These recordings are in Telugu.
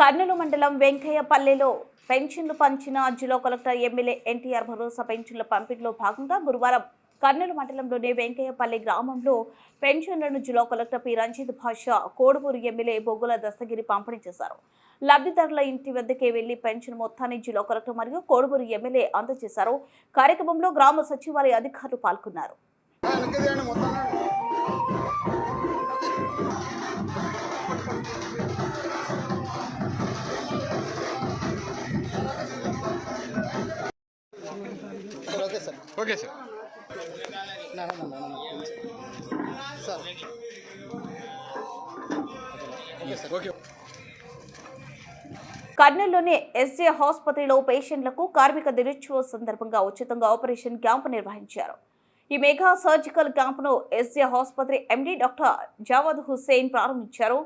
కర్నూలు మండలం వెంకయ్యపల్లెలో పెన్షన్లు పంచిన జిల్లా కలెక్టర్ ఎమ్మెల్యే ఎన్టీఆర్ భరోసా పెన్షన్ల పంపిణీలో భాగంగా గురువారం కర్నూలు మండలంలోని వెంకయ్యపల్లి గ్రామంలో పెన్షన్లను జిల్లా కలెక్టర్ పి. రంజిత్ భాష కోడుమూరు ఎమ్మెల్యే బొగ్గుల దస్తగిరి పంపిణీ చేశారు. లబ్ధిదారుల ఇంటి వద్దకే వెళ్ళి పెన్షన్ మొత్తాన్ని జిల్లా కలెక్టర్ మరియు కోడుమూరు ఎమ్మెల్యే అందజేశారు. కార్యక్రమంలో గ్రామ సచివాలయ అధికారులు పాల్గొన్నారు. Okay sir. Sir okay sir okay కర్నూలులోని SJ ఆసుపత్రిలో పేషెంట్లకు కార్మిక దినోత్సవం సందర్భంగా ఉచితంగా ఆపరేషన్ క్యాంపు నిర్వహించారు. ఈ మెగా సర్జికల్ క్యాంపును ఎస్జే ఆసుపత్రి ఎండీ డాక్టర్ జావద్ హుస్సేన్ ప్రారంభించారు.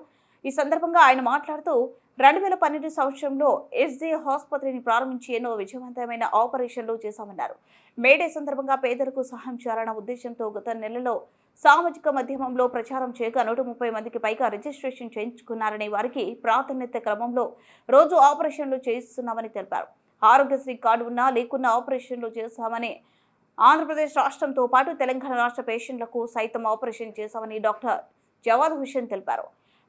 ఈ సందర్భంగా ఆయన మాట్లాడుతూ రెండు వేల పన్నెండు సంవత్సరంలో ఎస్జే ఆసుపత్రిని ప్రారంభించి ఎన్నో విజయవంతమైన ఆపరేషన్లు చేశామన్నారు. మేడే సందర్భంగా పేదలకు సహాయం చేయాలన్న ఉద్దేశంతో గత నెలలో సామాజిక మాధ్యమంలో ప్రచారం చేయగా నూట ముప్పై మందికి పైగా రిజిస్ట్రేషన్ చేయించుకున్నారని వారికి ప్రాధాన్యత క్రమంలో రోజు ఆపరేషన్లు చేయిస్తున్నామని తెలిపారు. ఆరోగ్యశ్రీ కార్డు ఉన్నా లేకున్నా ఆపరేషన్లు చేస్తామని ఆంధ్రప్రదేశ్ రాష్ట్రంతో పాటు తెలంగాణ రాష్ట్ర పేషెంట్లకు సైతం ఆపరేషన్ చేశామని డాక్టర్ జవాద్ హుషన్ తెలిపారు.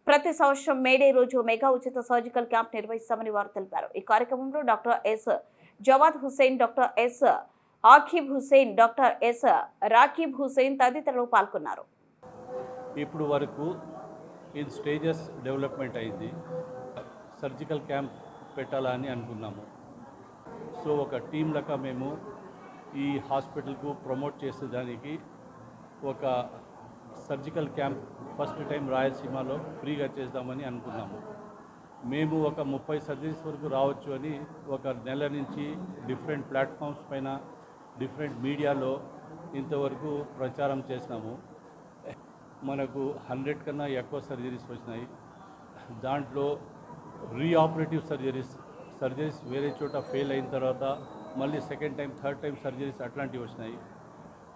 ప్రతి సంవత్సరం మేడే రోజు మెగా ఉచిత సర్జికల్ క్యాంప్ నిర్వహిస్తామని వారు తెలిపారు. ఈ కార్యక్రమంలో doctor S Javad Hussain doctor S Aqib Hussain doctor S Raqib Hussain తదితరులు పాల్గొన్నారు. ఇప్పుడు వరకు ఇది స్టేజెస్ డెవలప్మెంట్ అయింది. సర్జికల్ క్యాంప్ పెట్టాలని అనుకున్నాము. సో ఒక టీం లెక్క మేము ఈ హాస్పిటల్కు ప్రమోట్ చేసేదానికి ఒక సర్జికల్ క్యాంప్ ఫస్ట్ టైం రాయలసీమలో ఫ్రీగా చేద్దామని అనుకున్నాము. మేము ఒక ముప్పై సర్జరీస్ వరకు రావచ్చు అని ఒక నెల నుంచి డిఫరెంట్ ప్లాట్ఫామ్స్ పైన డిఫరెంట్ మీడియాలో ఇంతవరకు ప్రచారం చేసినాము. మనకు హండ్రెడ్ కన్నా ఎక్కువ సర్జరీస్ వచ్చినాయి. దాంట్లో రీఆపరేటివ్ సర్జరీస్ సర్జరీస్ వేరే చోట ఫెయిల్ అయిన తర్వాత మళ్ళీ second time third time surgeries అట్లాంటివి వచ్చినాయి.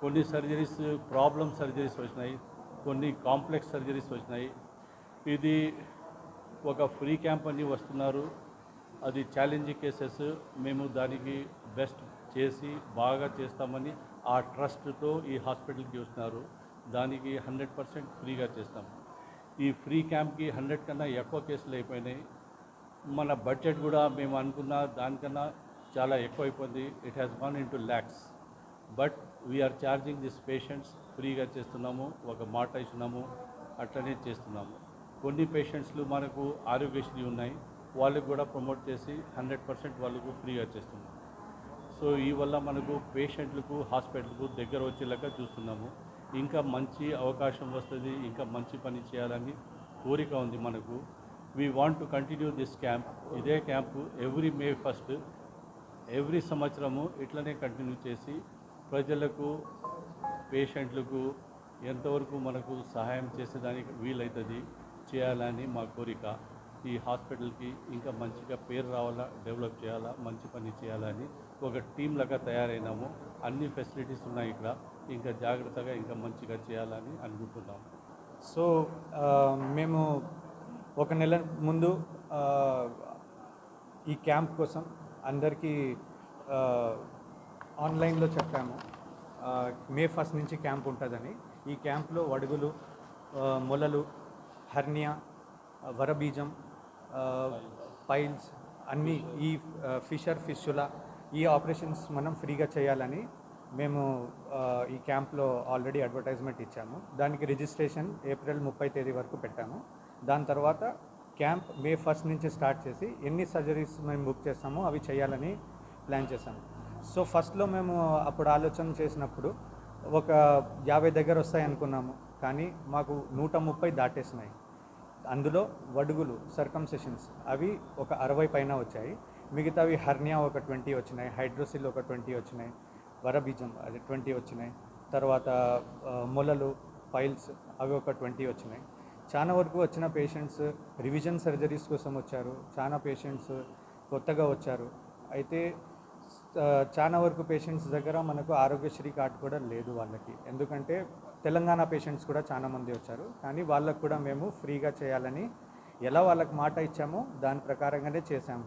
కొన్ని సర్జరీస్ ప్రాబ్లమ్ సర్జరీస్ వచ్చినాయి. కొన్ని కాంప్లెక్స్ సర్జరీస్ వచ్చినాయి. ఇది ఒక ఫ్రీ క్యాంప్ అని వస్తున్నారు. అది ఛాలెంజింగ్ కేసెస్ మేము దానికి బెస్ట్ చేసి బాగా చేస్తామని ఆ ట్రస్ట్తో ఈ హాస్పిటల్కి వస్తున్నారు. దానికి హండ్రెడ్ పర్సెంట్ ఫ్రీగా చేస్తాం. ఈ ఫ్రీ క్యాంప్కి హండ్రెడ్ కన్నా ఎక్కువ కేసులు అయిపోయినాయి. మన బడ్జెట్ కూడా మేము అనుకున్న దానికన్నా చాలా ఎక్కువైపోయింది. It has gone into lakhs but we're charging this patients ఫ్రీగా చేస్తున్నాము ఒక మాట ఇస్తున్నాము అట్లనే చేస్తున్నాము. కొన్ని పేషెంట్స్లు మనకు ఆరోగ్యశ్రీ ఉన్నాయి వాళ్ళకి కూడా ప్రమోట్ చేసి హండ్రెడ్ పర్సెంట్ వాళ్ళకు ఫ్రీగా చేస్తున్నాము. సో ఈ వల్ల మనకు పేషెంట్లకు హాస్పిటల్కు దగ్గర వచ్చేలాగా చూస్తున్నాము. ఇంకా మంచి అవకాశం వస్తుంది ఇంకా మంచి పని చేయాలని కోరిక ఉంది మనకు. We want to continue this camp ఇదే camp every May first every సంవత్సరము ఇట్లనే కంటిన్యూ చేసి ప్రజలకు పేషెంట్లకు ఎంతవరకు మనకు సహాయం చేసేదానికి వీలవుతుంది చేయాలని మా కోరిక. ఈ హాస్పిటల్కి ఇంకా మంచిగా పేరు రావాలా డెవలప్ చేయాలా మంచి పని చేయాలని ఒక టీం లాగా తయారైనాము. అన్ని ఫెసిలిటీస్ ఉన్నాయి ఇక్కడ. ఇంకా జాగ్రత్తగా ఇంకా మంచిగా చేయాలని అనుకుంటున్నాము. సో మేము ఒక నెల ముందు ఈ క్యాంప్ కోసం అందరికీ ఆన్లైన్లో చెప్పాము. మే ఫస్ట్ నుంచి క్యాంప్ ఉంటుందని. ఈ క్యాంప్లో వడుగులు మొలలు హర్నియా వరబీజం పైల్స్ అన్నీ ఈ ఫిషర్ ఫిషులా ఈ ఆపరేషన్స్ మనం ఫ్రీగా చేయాలని మేము ఈ క్యాంప్లో ఆల్రెడీ అడ్వర్టైజ్మెంట్ ఇచ్చాము. దానికి రిజిస్ట్రేషన్ ఏప్రిల్ ముప్పై తేదీ వరకు పెట్టాము. దాని తర్వాత క్యాంప్ మే ఫస్ట్ నుంచి స్టార్ట్ చేసి ఎన్ని సర్జరీస్ మేము బుక్ చేస్తామో అవి చేయాలని ప్లాన్ చేశాము. సో ఫస్ట్లో మేము అప్పుడు ఆలోచన చేసినప్పుడు ఒక యాభై దగ్గర వస్తాయి అనుకున్నాము. కానీ మాకు నూట ముప్పై దాటేసినాయి. అందులో వడుగులు సర్కంసెషన్స్ అవి ఒక అరవై పైన వచ్చాయి. మిగతావి హర్నియా ఒక ట్వంటీ వచ్చినాయి హైడ్రోసిల్ ఒక ట్వంటీ వచ్చినాయి వరబీజం అది ట్వంటీ వచ్చినాయి తర్వాత మొలలు పైల్స్ అవి ఒక ట్వంటీ వచ్చినాయి. చాలా వరకు వచ్చిన పేషెంట్స్ రివిజన్ సర్జరీస్ కోసం వచ్చారు. చాలా పేషెంట్స్ కొత్తగా వచ్చారు. అయితే చాలా వరకు పేషెంట్స్ దగ్గర మనకు ఆరోగ్యశ్రీ కార్డు కూడా లేదు వాళ్ళకి. ఎందుకంటే తెలంగాణ పేషెంట్స్ కూడా చాలా మంది వచ్చారు. కానీ వాళ్ళకు కూడా మేము ఫ్రీగా చేయాలని ఎలా వాళ్ళకి మాట ఇచ్చామో దాని ప్రకారంగానే చేశాము.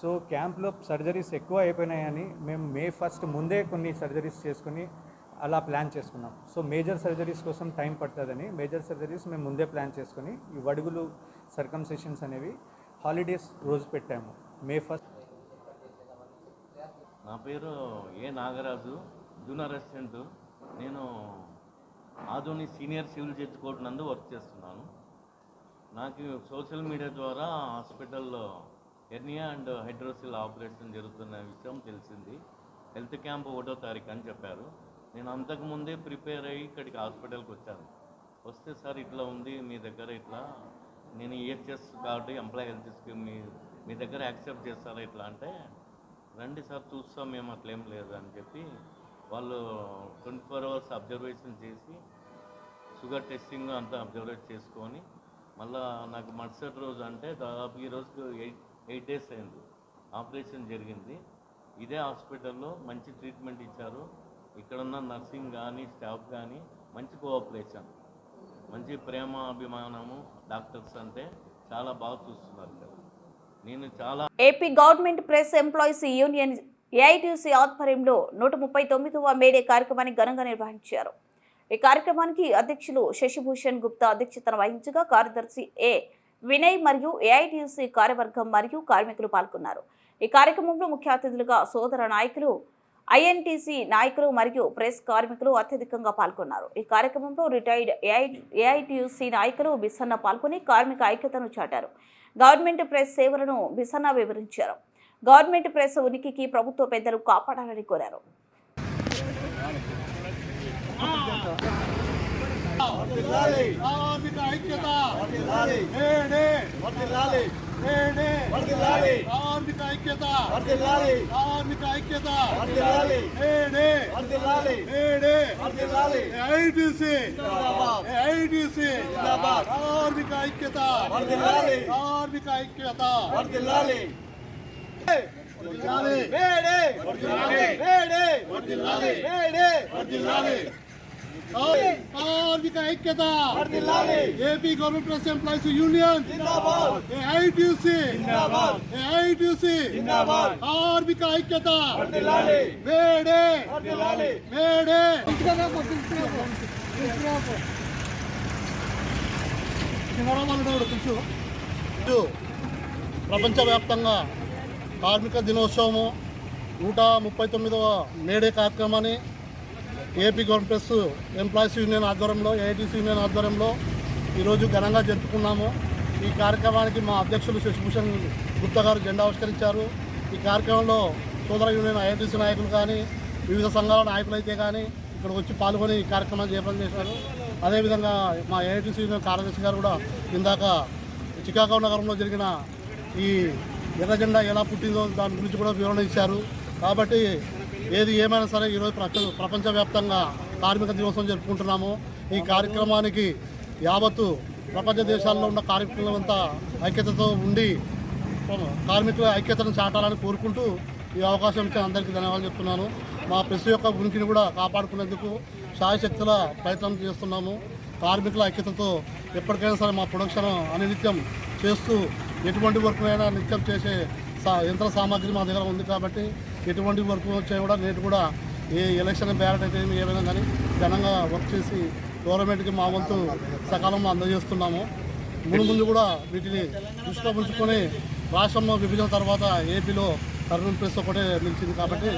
సో క్యాంప్లో సర్జరీస్ ఎక్కువ అయిపోయినాయని మేము మే ఫస్ట్ ముందే కొన్ని సర్జరీస్ చేసుకుని అలా ప్లాన్ చేసుకున్నాం. సో మేజర్ సర్జరీస్ కోసం టైం పడుతుందని మేజర్ సర్జరీస్ మేము ముందే ప్లాన్ చేసుకుని ఈ వడుగులు సర్కంసెషన్స్ అనేవి హాలిడేస్ రోజు పెట్టాము. మే ఫస్ట్ నా పేరు ఏ నాగరాజు జూనియర్ అసిస్టెంట్. నేను Adoni senior civil judge court నందు వర్క్ చేస్తున్నాను. నాకు సోషల్ మీడియా ద్వారా హాస్పిటల్లో హెర్నియా అండ్ హైడ్రోసిల్ ఆపరేషన్ జరుగుతున్న విషయం తెలిసింది. హెల్త్ క్యాంప్ ఒకటో తారీఖు అని చెప్పారు. నేను అంతకుముందే ప్రిపేర్ అయ్యి ఇక్కడికి హాస్పిటల్కి వచ్చాను. వస్తే సార్ ఇట్లా ఉంది మీ దగ్గర ఇట్లా. నేను ఈహెచ్ఎస్ కాబట్టి ఎంప్లాయీ హెల్త్ స్కీమ్ మీ మీ దగ్గర యాక్సెప్ట్ చేస్తారా ఇట్లా అంటే రండి సార్ చూస్తాం మేము అట్లేం లేదు అని చెప్పి వాళ్ళు ట్వంటీ ఫోర్ అవర్స్ అబ్జర్వేషన్ చేసి షుగర్ టెస్టింగ్ అంతా అబ్జర్వేట్ చేసుకొని మళ్ళా నాకు మరుసటి రోజు అంటే దాదాపు ఈ రోజుకు ఎయిట్ ఎయిట్ డేస్ అయింది. ఆపరేషన్ జరిగింది. ఇదే హాస్పిటల్లో మంచి ట్రీట్మెంట్ ఇచ్చారు. ఇక్కడ ఉన్న నర్సింగ్ కానీ స్టాఫ్ కానీ మంచి కోఆపరేషన్. మంచి ప్రేమ అభిమానము డాక్టర్స్ అంటే చాలా బాగా చూస్తున్నారు ఇక్కడ. నేను చాలా AP government press employees union AITC ఆధ్వర్యంలో నూట ముప్పై తొమ్మిదవ మేడే కార్యక్రమాన్ని ఘనంగా నిర్వహించారు. ఈ కార్యక్రమానికి అధ్యక్షులు శశిభూషణ్ గుప్తా అధ్యక్షతన వహించగా కార్యదర్శి ఏ వినయ్ మరియు ఏఐటీసీ కార్యవర్గం మరియు కార్మికులు పాల్గొన్నారు. ఈ కార్యక్రమంలో ముఖ్య అతిథులుగా సోదర నాయకులు ఐఎన్టీసీ నాయకులు మరియు ప్రెస్ కార్మికులు అత్యధికంగా పాల్గొన్నారు. ఈ కార్యక్రమంలో రిటైర్డ్ ఏఐ ఏఐటీయూసీ నాయకులు బిసన్న పాల్గొని కార్మిక ఐక్యతను చాటారు. గవర్నమెంట్ ప్రెస్ సేవలను బిసన్న వివరించారు. గవర్నమెంట్ ప్రెస్ ఉనికికి ప్రభుత్వ పెద్దలు కాపాడాలని కోరారు. కార్మిక ఐక్యత నేడే నేడే కార్మిక ఐక్యత కార్మిక ఐక్యత నేడే నేడే ఐటీసీ ఐటీసీ కార్మిక ఐక్యత కార్మిక ఐక్యత వేడే వేడే వేడే కార్మిక ఐక్యత. AP government press employees union. AITC AITC కార్మిక ఐక్యత. వేడే వేడే ప్రపంచవ్యాప్తంగా కార్మిక దినోత్సవము నూట ముప్పై తొమ్మిదవ మేడే కార్యక్రమాన్ని ఏపీ గవర్నమెంట్స్ ఎంప్లాయీస్ యూనియన్ ఆధ్వర్యంలో ఏఐటీసీ యూనియన్ ఆధ్వర్యంలో ఈరోజు ఘనంగా జరుపుకున్నాము. ఈ కార్యక్రమానికి మా అధ్యక్షులు శశిభూషణ్ గుప్తా గారు జెండా ఆవిష్కరించారు. ఈ కార్యక్రమంలో సోదర యూనియన్ ఐఐటీసీ నాయకులు కానీ వివిధ సంఘాల నాయకులు అయితే కానీ ఇక్కడికి వచ్చి పాల్గొని ఈ కార్యక్రమాన్ని చేపలు చేశారు. అదేవిధంగా మా ఏఐటీసీ యూనియన్ కార్యదర్శి గారు కూడా ఇందాక చికాగో నగరంలో జరిగిన ఈ ఎర్ర జెండా ఎలా పుట్టిందో దాని గురించి కూడా వివరణ ఇచ్చారు. కాబట్టి ఏది ఏమైనా సరే ఈరోజు ప్రపంచ ప్రపంచవ్యాప్తంగా కార్మిక దినోత్సవం జరుపుకుంటున్నాము. ఈ కార్యక్రమానికి యావత్తు ప్రపంచ దేశాల్లో ఉన్న కార్మికులంతా ఐక్యతతో ఉండి కార్మికుల ఐక్యతను చాటాలని కోరుకుంటూ ఈ అవకాశం ఇచ్చిన అందరికీ ధన్యవాదాలు చెప్తున్నాను. మా ప్రెస్ యొక్క ఉనికిని కూడా కాపాడుకునేందుకు శాయశక్తుల ప్రయత్నం చేస్తున్నాము. కార్మికుల ఐక్యతతో ఎప్పటికైనా సరే మా ప్రొడక్షన్ అనినిత్యం చేస్తూ ఎటువంటి వర్క్నైనా నిత్యం చేసే యంత్ర సామాగ్రి మా దగ్గర ఉంది కాబట్టి ఎటువంటి వర్క్ వచ్చాయి కూడా నేటి కూడా ఏ ఎలక్షన్ బ్యాలెట్ అయితే ఏ ఏమైనా కానీ ఘనంగా వర్క్ చేసి గవర్నమెంట్కి మా వంతు సకాలంలో అందజేస్తున్నాము. ముందు ముందు కూడా వీటిని దృష్టిలో ఉంచుకొని రాష్ట్రంలో విభజన తర్వాత ఏపీలో కర్నూలు ప్రెస్ ఒకటే నిలిచింది కాబట్టి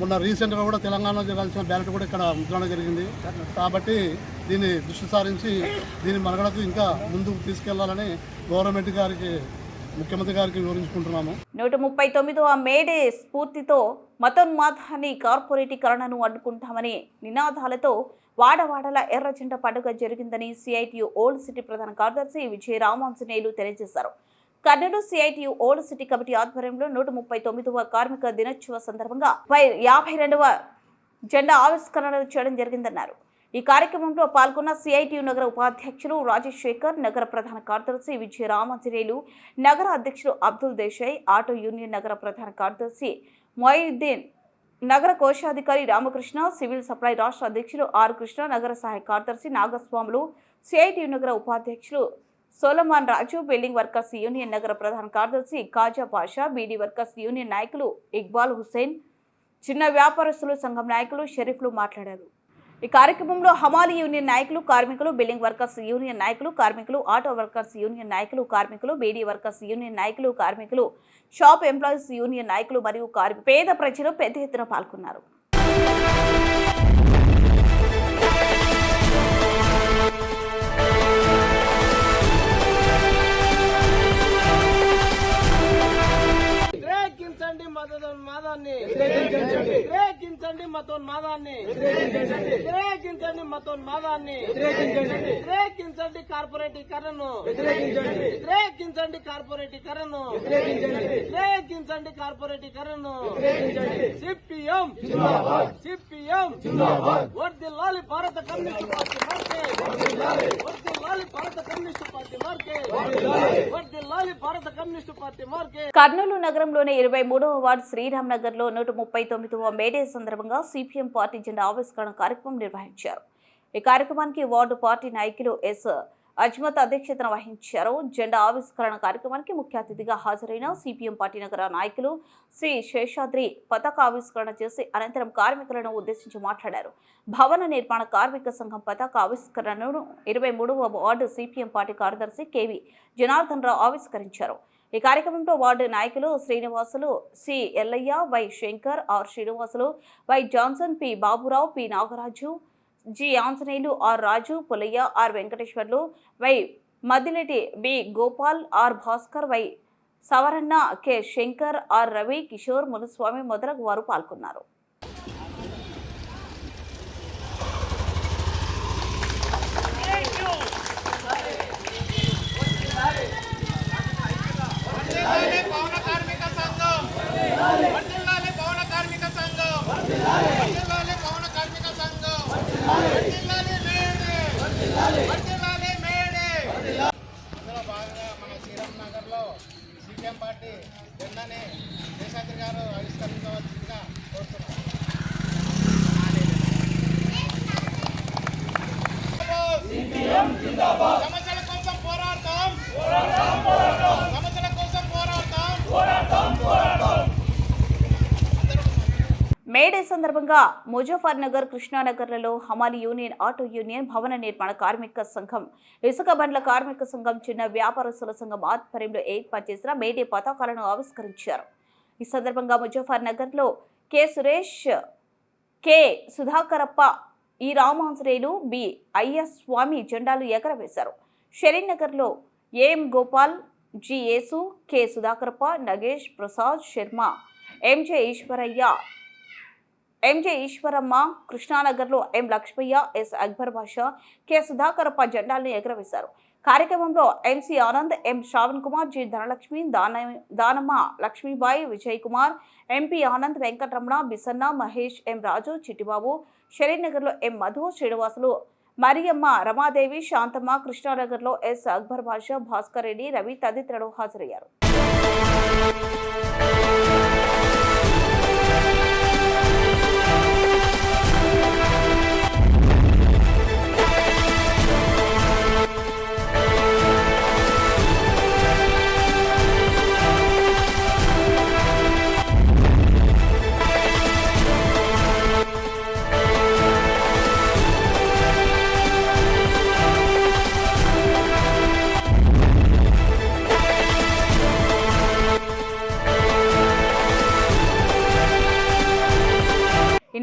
మొన్న రీసెంట్గా కూడా తెలంగాణలో జరగాల్సిన బ్యాలెట్ కూడా ఇక్కడ ముద్రణ జరిగింది. కాబట్టి దీన్ని దృష్టి సారించి దీని మనగడకు ఇంకా ముందుకు తీసుకెళ్ళాలని గవర్నమెంట్ గారికి ముఖ్యమంత్రి గారికి వివరించుకుంటున్నాము. నూట ముప్పై తొమ్మిదవ మేడే స్ఫూర్తితో మతోన్మాదాన్ని కార్పొరేటీకరణను అడ్డుకుంటామని నినాదాలతో వాడవాడల ఎర్రజెండ పండుగ జరిగిందని సిఐటియు ఓల్డ్ సిటీ ప్రధాన కార్యదర్శి విజయ రామాంజనేయులు తెలియజేశారు. Kurnool CITU old city committee ఆధ్వర్యంలో నూట ముప్పై తొమ్మిదవ కార్మిక దినోత్సవ సందర్భంగా యాభై రెండవ జెండా ఆవిష్కరణలు చేయడం జరిగిందన్నారు. ఈ కార్యక్రమంలో పాల్గొన్న సిఐటియు నగర ఉపాధ్యక్షులు రాజేష్ శేఖర్ నగర ప్రధాన కార్యదర్శి విజయ రామాంజనేయులు నగర అధ్యక్షులు అబ్దుల్ దేశాయ్ ఆటో యూనియన్ నగర ప్రధాన కార్యదర్శి మొయిద్దీన్ నగర కోశాధికారి రామకృష్ణ సివిల్ సప్లై రాష్ట్ర అధ్యక్షులు ఆర్ కృష్ణ నగర సహాయ కార్యదర్శి నాగస్వాములు సిఐటియు నగర ఉపాధ్యక్షులు Solomon Raju building workers union నగర ప్రధాన కార్యదర్శి కాజా పాషా బీడీ వర్కర్స్ యూనియన్ నాయకులు ఇక్బాల్ హుసేన్ చిన్న వ్యాపారస్తులు సంఘం నాయకులు షరీఫ్లు మాట్లాడారు. ఈ కార్యక్రమంలో హమాలి యూనియన్ నాయకులు కార్మికులు బిల్డింగ్ వర్కర్స్ యూనియన్ నాయకులు కార్మికులు ఆటో వర్కర్స్ యూనియన్ నాయకులు కార్మికులు బీడీ వర్కర్స్ యూనియన్ నాయకులు కార్మికులు షాప్ ఎంప్లాయీస్ యూనియన్ నాయకులు మరియు కార్మి పేద ప్రజలు పెద్ద ఎత్తున పాల్గొన్నారు. కార్పొరేటీకరణను వ్యతిరేకించండి. కార్పొరేటీకరణను వ్యతిరేకించండి. కార్పొరేటీకరణను సిపిఎం. సిపిఎం. వర్దిల్లాలి భారత కమ్యూనిస్ట్ పార్టీ మార్కెట్ వర్దిల్లాలి భారత కమ్యూనిస్ట్ పార్టీ మార్కెట్ వర్దిల్లాలి భారత కమ్యూనిస్ట్ పార్టీ మార్కెట్ కర్నూలు నగరంలోని ఇరవై మూడవ వార్డు శ్రీరామ్ నగర్లో నూట ముప్పై తొమ్మిదవ మేడే సందర్భంగా సిపిఎం పార్టీ జెండా ఆవిష్కరణ కార్యక్రమం నిర్వహించారు. ఈ కార్యక్రమానికి వార్డు పార్టీ నాయకులు ఎస్ అజ్మత్ అధ్యక్షతన వహించారు. జెండా ఆవిష్కరణ కార్యక్రమానికి ముఖ్య అతిథిగా హాజరైన సిపిఎం పార్టీ నగర నాయకులు శ్రీ శేషాద్రి పతాక ఆవిష్కరణ చేసి అనంతరం కార్మికులను ఉద్దేశించి మాట్లాడారు. భవన నిర్మాణ కార్మిక సంఘం పతాక ఆవిష్కరణను ఇరవై మూడవ వార్డు సిపిఎం పార్టీ కార్యదర్శి కెవి జనార్దన్ రావు ఆవిష్కరించారు. ఈ కార్యక్రమంలో వార్డు నాయకులు Srinivasulu C Yellaiah Y Shankar R Srinivasulu Y Johnson P Baburao P Nagaraju G Anjaneyulu R Raju Pulaiah R Venkateswarlu Y Madhileti B Gopal R Bhaskar Y Savaranna K Shankar R Ravi Kishore Munuswamy మొదలగు వారు పాల్గొన్నారు వర్ధిల్లాలి పౌన కార్మిక సంఘం వర్ధిల్లాలి పౌన కార్మిక సంఘం వర్ధిల్లాలి పౌన కార్మిక సంఘం వర్ధిల్లాలి మేడే వర్ధిల్లాలి మేడే అందులో భాగంగా మన శ్రీరామ్ నగర్లో సిపిఎం పార్టీ జెండాని శేషాద్రి గారు ఆవిష్కరించవలసిందిగా కోరుతున్నాం సమస్యల కోసం పోరాడతాం సమస్యల కోసం పోరాడతాం మేడే సందర్భంగా ముజఫర్నగర్ కృష్ణానగర్లలో హమాలి యూనియన్ ఆటో యూనియన్ భవన నిర్మాణ కార్మిక సంఘం ఇసుక బండ్ల కార్మిక సంఘం చిన్న వ్యాపారస్తుల సంఘం ఆధ్వర్యంలో ఏర్పాటు చేసిన మేడే పతాకాలను ఆవిష్కరించారు. ఈ సందర్భంగా ముజఫర్నగర్లో K. Suresh K. Sudhakarappa E Ramanjaneyulu B. IS Swamy జెండాలు ఎగరవేశారు. షరీనగర్లో AM Gopal G. Yesu K. Sudhakarappa Nagesh Prasad Sharma MJ Eshwaraiah MJ Eshwaramma కృష్ణానగర్లో M Lakshmaiah S Akbar Basha K Sudhakarappa జెండాలను ఎగురవేశారు. కార్యక్రమంలో MC Anand M Shravan Kumar G Dhanalakshmi దాన దానమ్మ లక్ష్మీబాయి విజయ్ కుమార్ ఎంపీ ఆనంద్ వెంకటరమణ బిసన్న మహేష్ ఎం రాజు చిట్టిబాబు షరీనగర్లో ఎం మధు శ్రీనివాసులు మరియమ్మ రమాదేవి శాంతమ్మ కృష్ణానగర్లో ఎస్ అక్బర్ బాషా భాస్కర్ రెడ్డి రవి తదితరులు హాజరయ్యారు.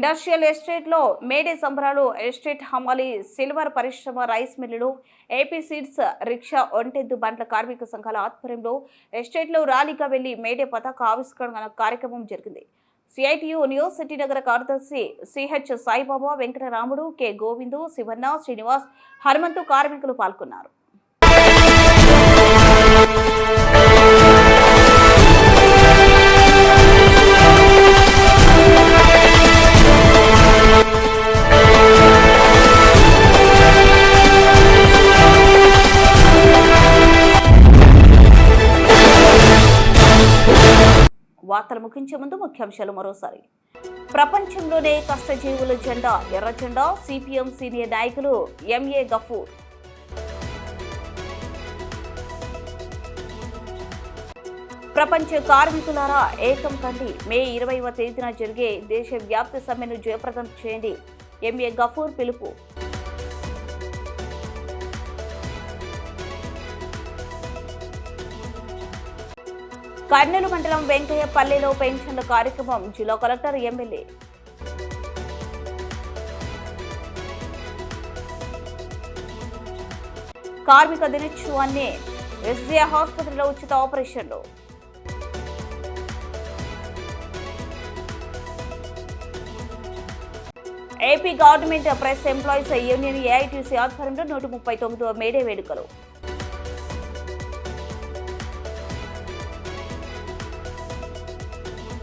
ఇండస్ట్రియల్ ఎస్టేట్లో మేడే సంబరాలు ఎస్టేట్ హమాలి సిల్వర్ పరిశ్రమ రైస్ మిల్లులు ఏపీ సీడ్స్ రిక్షా ఒంటెద్దు బండ్ల కార్మిక సంఘాల ఆధ్వర్యంలో ఎస్టేట్లో ర్యాలీగా వెళ్ళి మేడే పతాక ఆవిష్కరణ కార్యక్రమం జరిగింది. సిఐటియు యూనివర్సిటీ నగర కార్యదర్శి సిహెచ్ సాయిబాబా వెంకటరాముడు కె గోవిందు శివన్న శ్రీనివాస్ హనుమంతు కార్మికులు పాల్గొన్నారు. వార్తలు ముగించే ముందు ముఖ్యాంశాలు మరోసారి. ప్రపంచంలోనే కష్టజీవుల జెండా ఎర్ర జెండా సిపిఎం సీనియర్ నాయకులు ఎంఏ గఫూర్. ప్రపంచ కార్మికులారా ఏకం కండి. మే ఇరవైవ తేదీన జరిగే దేశవ్యాప్త సమ్మెను జయప్రదం చేయండి. ఎంఏ గఫూర్ పిలుపు. కర్నూలు మండలం వెంకయ్యపల్లిలో పెన్షన్ల కార్యక్రమం. జిల్లా కలెక్టర్ ఎమ్మెల్యే. కార్మిక దినోత్సవాన్ని ఎస్జే హాస్పిటల్లో ఉచిత ఆపరేషన్లు. AP government press employees union AITC ఆధ్వర్యంలో నూట ముప్పై తొమ్మిదో మేడే వేడుకలు.